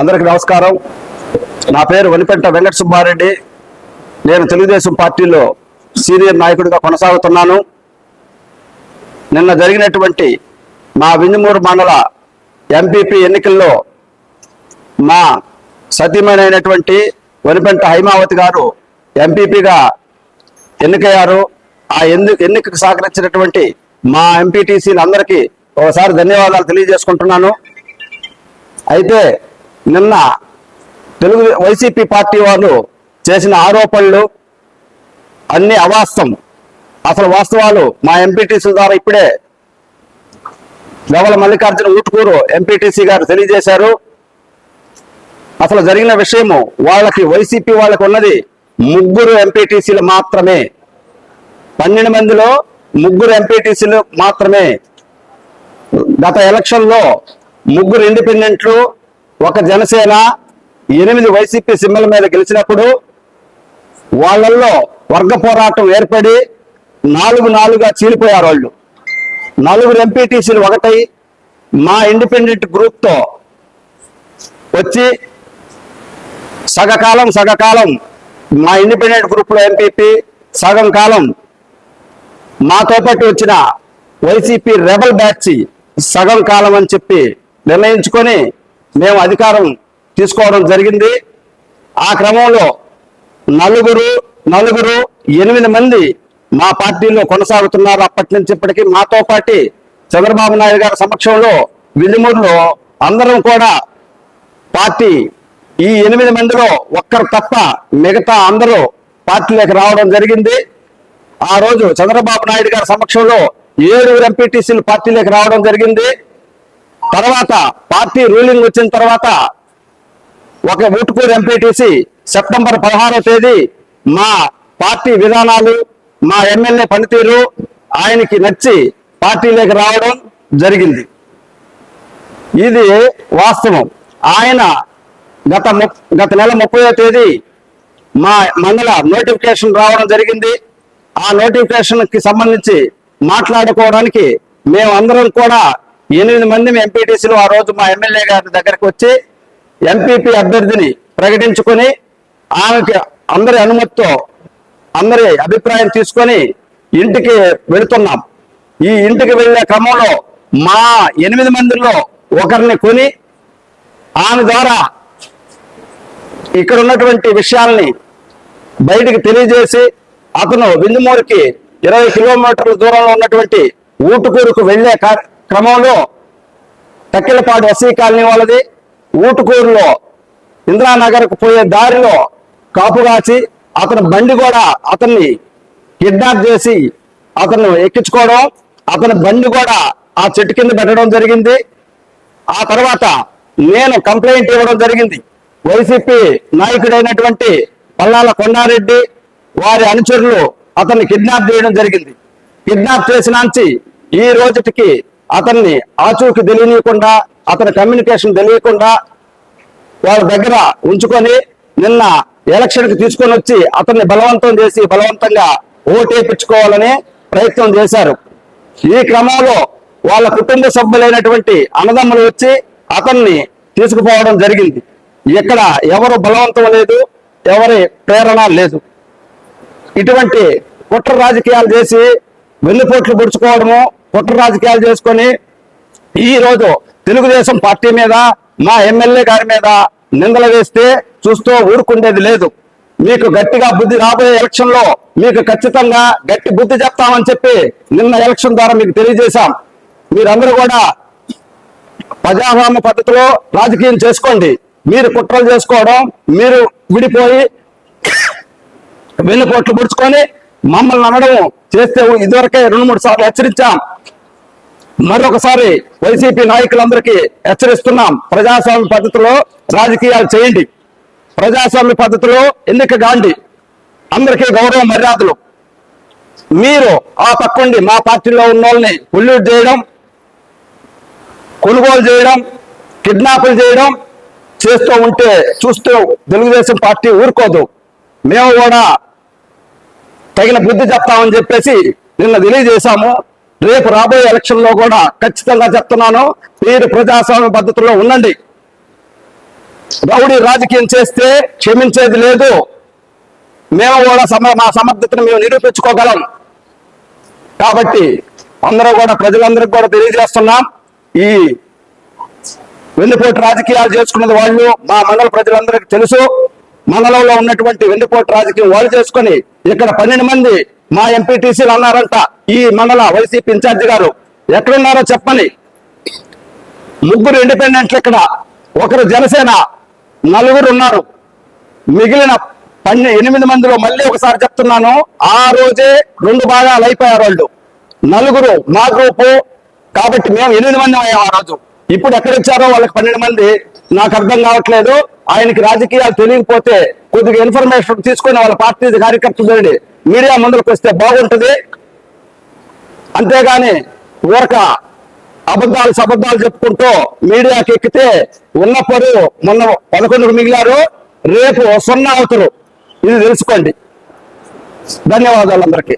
అందరికి నమస్కారం. నా పేరు వనిపెంట వెంకట సుబ్బారెడ్డి నేను తెలుగుదేశం పార్టీలో సీనియర్ నాయకుడిగా కొనసాగుతున్నాను. నిన్న జరిగినటువంటి మా వింజమూరు మండల ఎంపీపీ ఎన్నికల్లో మా సతీమణైనటువంటి వనిపెంట హైమావతి గారు ఎంపీపీగా ఎన్నికయ్యారు. ఆ ఎందు ఎన్నికకు సహకరించినటువంటి మా ఎంపీటీసీలు అందరికీ ఒకసారి ధన్యవాదాలు తెలియజేసుకుంటున్నాను. అయితే నిన్న తెలుగు వైసీపీ పార్టీ వాళ్ళు చేసిన ఆరోపణలు అన్ని అవాస్తవం. అసలు వాస్తవాలు మా ఎంపీటీసీ ద్వారా ఇప్పుడే లవల మల్లికార్జున ఊటుకూరు ఎంపీటీసీ గారు తెలియజేశారు. అసలు జరిగిన విషయము వాళ్ళకి వైసీపీ వాళ్ళకి ఉన్నది ముగ్గురు ఎంపీటీసీలు మాత్రమే. పన్నెండు మందిలో ముగ్గురు ఎంపీటీసీలు మాత్రమే. గత ఎలక్షన్లో ముగ్గురు ఇండిపెండెంట్లు ఒక జనసేన ఎనిమిది వైసీపీ సింబల్ మీద గెలిచినప్పుడు వాళ్ళల్లో వర్గ పోరాటం ఏర్పడి నాలుగు నాలుగుగా చీలిపోయారు వాళ్ళు. నలుగురు ఎంపీటీసీలు ఒకటై మా ఇండిపెండెంట్ గ్రూప్తో వచ్చి సగకాలం సగకాలం మా ఇండిపెండెంట్ గ్రూప్లో ఎంపీపీ సగం కాలం మాతో పాటు వచ్చిన వైసీపీ రెబల్ బ్యాచ్ సగం కాలం అని చెప్పి నిర్ణయించుకొని మేము అధికారం తీసుకోవడం జరిగింది. ఆ క్రమంలో నలుగురు నలుగురు ఎనిమిది మంది మా పార్టీలో కొనసాగుతున్నారు. అప్పటి నుంచి ఇప్పటికీ మాతో పాటి చంద్రబాబు నాయుడు గారి సమక్షంలో విలుమూరులో అందరం కూడా పార్టీ ఈ ఎనిమిది మందిలో ఒక్కరు తప్ప మిగతా అందరూ పార్టీలోకి రావడం జరిగింది. ఆ రోజు చంద్రబాబు నాయుడు గారి సమక్షంలో ఏడుగురు ఎంపీటీసీలు పార్టీలోకి రావడం జరిగింది. తర్వాత పార్టీ రూలింగ్ వచ్చిన తర్వాత ఒక ఊటుకూరు ఎంపీటీసీ సెప్టెంబర్ పదహారో తేదీ మా పార్టీ విధానాలు మా ఎమ్మెల్యే పనితీరు ఆయనకి నచ్చి పార్టీలోకి రావడం జరిగింది. ఇది వాస్తవం. ఆయన గత గత నెల ముప్పయో తేదీ మా మండల నోటిఫికేషన్ రావడం జరిగింది. ఆ నోటిఫికేషన్కి సంబంధించి మాట్లాడుకోవడానికి మేమందరం కూడా ఎనిమిది మంది ఎంపీటీసీలు ఆ రోజు మా ఎమ్మెల్యే గారి దగ్గరకు వచ్చి ఎంపీపీ అభ్యర్థిని ప్రకటించుకొని ఆమెకి అందరి అనుమతితో అందరి అభిప్రాయం తీసుకొని ఇంటికి వెళుతున్నాం. ఈ ఇంటికి వెళ్ళే క్రమంలో మా ఎనిమిది మందిలో ఒకరిని కొని ఆమె ద్వారా ఇక్కడ ఉన్నటువంటి విషయాల్ని బయటికి తెలియజేసి అతను విందుమూరికి ఇరవై కిలోమీటర్ల దూరంలో ఉన్నటువంటి ఊటుకూరుకు వెళ్ళే క్రమంలో తక్కిలపాడు ఎస్సీ కాలనీ వాళ్ళది ఊటుకూరులో ఇందిరానగర్కు పోయే దారిలో కాపుగాచి అతని బండి కూడా అతన్ని కిడ్నాప్ చేసి అతను ఎక్కించుకోవడం అతని బండి కూడా ఆ చెట్టు కింద పెట్టడం జరిగింది. ఆ తర్వాత నేను కంప్లైంట్ ఇవ్వడం జరిగింది. వైసీపీ నాయకుడైనటువంటి పల్లాల కొండారెడ్డి వారి అనుచరులు అతన్ని కిడ్నాప్ చేయడం జరిగింది. కిడ్నాప్ చేసినాంచి ఈ రోజుటికి అతన్ని ఆచూకి తెలియనీయకుండా అతని కమ్యూనికేషన్ తెలియకుండా వాళ్ళ దగ్గర ఉంచుకొని నిన్న ఎలక్షన్కి తీసుకొని వచ్చి అతన్ని బలవంతం చేసి బలవంతంగా ఓటేపించుకోవాలని ప్రయత్నం చేశారు. ఈ క్రమంలో వాళ్ళ కుటుంబ సభ్యులైనటువంటి అన్నదమ్ములు వచ్చి అతన్ని తీసుకుపోవడం జరిగింది. ఇక్కడ ఎవరు బలవంతం లేదు ఎవరి ప్రేరణ లేదు. ఇటువంటి కుట్ర రాజకీయాలు చేసి వెన్నుపోట్లు పుడుచుకోవడము కుట్ర రాజకీయాలు చేసుకొని ఈ రోజు తెలుగుదేశం పార్టీ మీద మా ఎమ్మెల్యే గారి మీద నిందలు వేస్తే చూస్తూ ఊరుకుండేది లేదు. మీకు గట్టిగా బుద్ధి రాబోయే ఎలక్షన్లో మీకు ఖచ్చితంగా గట్టి బుద్ధి చెప్తామని చెప్పి నిన్న ఎలక్షన్ ద్వారా మీకు తెలియజేశాం. మీరందరూ కూడా ప్రజాస్వామ్య పద్ధతిలో రాజకీయం చేసుకోండి. మీరు కుట్రలు చేసుకోవడం మీరు విడిపోయి వెన్నుపోట్లు పుడుచుకొని మమ్మల్ని అనడం చేస్తే ఇదివరకే రెండు మూడు సార్లు హెచ్చరించాం. మరొకసారి వైసీపీ నాయకులందరికీ హెచ్చరిస్తున్నాం. ప్రజాస్వామ్య పద్ధతిలో రాజకీయాలు చేయండి. ప్రజాస్వామ్య పద్ధతిలో ఎన్నిక గాండి. అందరికీ గౌరవ మర్యాదలు. మీరు ఆ పక్కండి. మా పార్టీలో ఉన్న వాళ్ళని పొల్యూట్ చేయడం కొనుగోలు చేయడం కిడ్నాపులు చేయడం చేస్తూ ఉంటే చూస్తూ తెలుగుదేశం పార్టీ ఊరుకోదు. మేము కూడా తగిన బుద్ధి చెప్తామని చెప్పేసి నిన్న తెలియజేశాము. రేపు రాబోయే ఎలక్షన్లో కూడా ఖచ్చితంగా చెప్తున్నాను మీరు ప్రజాస్వామ్య పద్ధతిలో ఉండండి. రౌడీ రాజకీయం చేస్తే క్షమించేది లేదు. మేము కూడా సమ మా సమర్థతను మేము నిరూపించుకోగలం. కాబట్టి అందరూ కూడా ప్రజలందరికీ కూడా తెలియజేస్తున్నాం. ఈ వెన్నుపోటు రాజకీయాలు చేసుకున్నది వాళ్ళు మా మండల ప్రజలందరికీ తెలుసు. మండలంలో ఉన్నటువంటి వెన్నుపోటు రాజకీయం వాళ్ళు చేసుకొని ఇక్కడ పన్నెండు మంది మా ఎంపీటీసీలు అన్నారంట. ఈ మండల వైసీపీ ఇన్ఛార్జి గారు ఎక్కడున్నారో చెప్పని ముగ్గురు ఇండిపెండెంట్లు ఇక్కడ. ఒకరు జనసేన నలుగురు ఉన్నారు. మిగిలిన పన్నె ఎనిమిది మందిలో మళ్ళీ ఒకసారి చెప్తున్నాను. ఆ రోజే రెండు భాగాలు అయిపోయారు వాళ్ళు. నలుగురు మా గ్రూపు కాబట్టి మేము ఎనిమిది మంది అయ్యాం ఆ రోజు. ఇప్పుడు ఎక్కడ ఇచ్చారో వాళ్ళకి పన్నెండు మంది. నాకు అర్థం కావట్లేదు. ఆయనకి రాజకీయాలు తెలియకపోతే కొద్దిగా ఇన్ఫర్మేషన్ తీసుకుని వాళ్ళ పార్టీ కార్యకర్తలు మీడియా ముందుకు వస్తే బాగుంటుంది. అంతేగాని ఊరక అబద్ధాలు సబద్ధాలు చెప్పుకుంటూ మీడియాకి ఎక్కితే ఉన్నప్పుడు మొన్న పదకొండుకు మిగిలారు రేపు సున్నా అవుతారు. ఇది తెలుసుకోండి. ధన్యవాదాలు అందరికీ.